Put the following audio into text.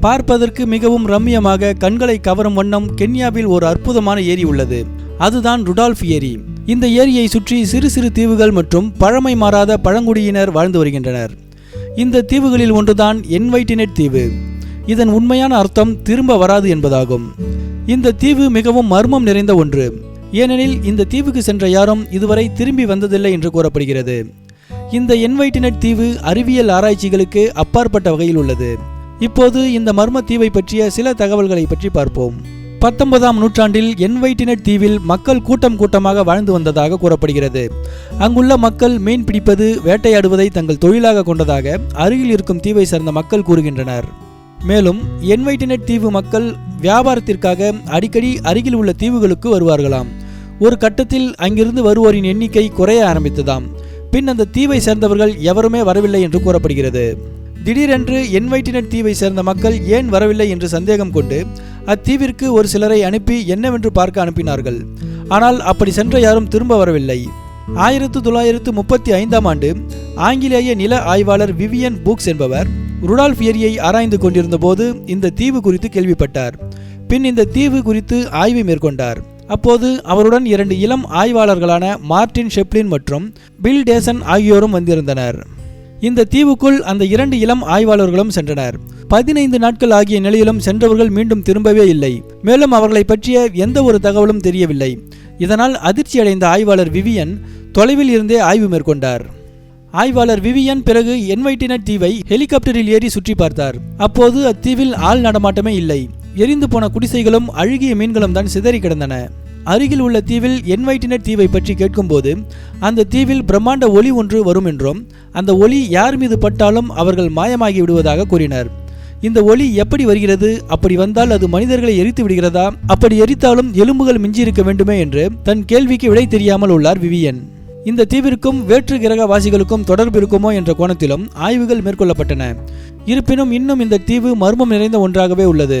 பார்ப்பதற்கு மிகவும் ரம்மியமாக கண்களை கவரும் வண்ணம் கென்யாவில் ஒரு அற்புதமான ஏரி உள்ளது. அதுதான் ருடால்ஃப் ஏரி. இந்த ஏரியை சுற்றி சிறு சிறு தீவுகள் மற்றும் பழமை மாறாத பழங்குடியினர் வாழ்ந்து வருகின்றனர். இந்த தீவுகளில் ஒன்றுதான் என்வைட்டினெட் தீவு. இதன் உண்மையான அர்த்தம் திரும்ப வராது என்பதாகும். இந்த தீவு மிகவும் மர்மம் நிறைந்த ஒன்று. ஏனெனில் இந்த தீவுக்கு சென்ற யாரும் இதுவரை திரும்பி வந்ததில்லை என்று கூறப்படுகிறது. இந்த என்வைட்டினட் தீவு அறிவியல் ஆராய்ச்சிகளுக்கு அப்பாற்பட்ட வகையில் உள்ளது. இப்போது இந்த மர்ம தீவை பற்றிய சில தகவல்களை பற்றி பார்ப்போம். பத்தொன்பதாம் நூற்றாண்டில் என்வைட்டினட் தீவில் மக்கள் கூட்டம் கூட்டமாக வாழ்ந்து வந்ததாக கூறப்படுகிறது. அங்குள்ள மக்கள் மீன் பிடிப்பது வேட்டையாடுவதை தங்கள் தொழிலாக கொண்டதாக அருகில் இருக்கும் தீவை சேர்ந்த மக்கள் கூறுகின்றனர். மேலும் என்வைட்டினட் தீவு மக்கள் வியாபாரத்திற்காக அடிக்கடி அருகில் உள்ள தீவுகளுக்கு வருவார்களாம். ஒரு கட்டத்தில் அங்கிருந்து வருவோரின் எண்ணிக்கை குறைய ஆரம்பித்ததாம். பின் அந்த தீவை சேர்ந்தவர்கள் எவருமே வரவில்லை என்று கூறப்படுகிறது. திடீரென்று என்வைட்டினட் தீவை சேர்ந்த மக்கள் ஏன் வரவில்லை என்று சந்தேகம் கொண்டு அத்தீவிற்கு ஒரு சிலரை அனுப்பி என்னவென்று பார்க்க அனுப்பினார்கள். ஆனால் அப்படி சென்ற யாரும் திரும்ப வரவில்லை. ஆயிரத்து தொள்ளாயிரத்து முப்பத்தி ஐந்தாம் ஆண்டு ஆங்கிலேய நில ஆய்வாளர் விவியன் பூக்ஸ் என்பவர் ருடால்ஃப் ஏரியை ஆராய்ந்து கொண்டிருந்த போது இந்த தீவு குறித்து கேள்விப்பட்டார். பின் இந்த தீவு குறித்து ஆய்வு மேற்கொண்டார். அப்போது அவருடன் இரண்டு இளம் ஆய்வாளர்களான மார்டின் ஷெப்லின் மற்றும் பில் டேசன் ஆகியோரும் வந்திருந்தனர். இந்த தீவுக்குள் அந்த இரண்டு இளம் ஆய்வாளர்களும் சென்றனர். பதினைந்து நாட்கள் ஆகிய நிலையிலும் சென்றவர்கள் மீண்டும் திரும்பவே இல்லை. மேலும் அவர்களை பற்றிய எந்த ஒரு தகவலும் தெரியவில்லை. இதனால் அதிர்ச்சியடைந்த ஆய்வாளர் விவியன் தொலைவில் இருந்தே ஆய்வு மேற்கொண்டார். ஆய்வாளர் விவியன் பிறகு என்வைட்டினட் தீவை ஹெலிகாப்டரில் ஏறி சுற்றி பார்த்தார். அப்போது அத்தீவில் ஆள் நடமாட்டமே இல்லை. எரிந்து போன குடிசைகளும் அழுகிய மீன்களும் தான் சிதறி கிடந்தன. அருகில் உள்ள தீவில் என்வைட்டினட் தீவை பற்றி கேட்கும்போது அந்த தீவில் பிரம்மாண்ட ஒளி ஒன்று வரும் என்றும் அந்த ஒளி யார் மீது பட்டாலும் அவர்கள் மாயமாகி விடுவதாக கூறினர். இந்த ஒளி எப்படி வருகிறது? அப்படி வந்தால் அது மனிதர்களை எரித்து விடுகிறதா? அப்படி எரித்தாலும் எலும்புகள் மிஞ்சியிருக்க வேண்டுமே என்று தன் கேள்விக்கு விடை தெரியாமல் உள்ளார் விவியன். இந்த தீவிற்கும் வேற்று கிரகவாசிகளுக்கும் தொடர்பு இருக்குமோ என்ற கோணத்திலும் ஆய்வுகள் மேற்கொள்ளப்பட்டன. இருப்பினும் இன்னும் இந்த தீவு மர்மம் நிறைந்த ஒன்றாகவே உள்ளது.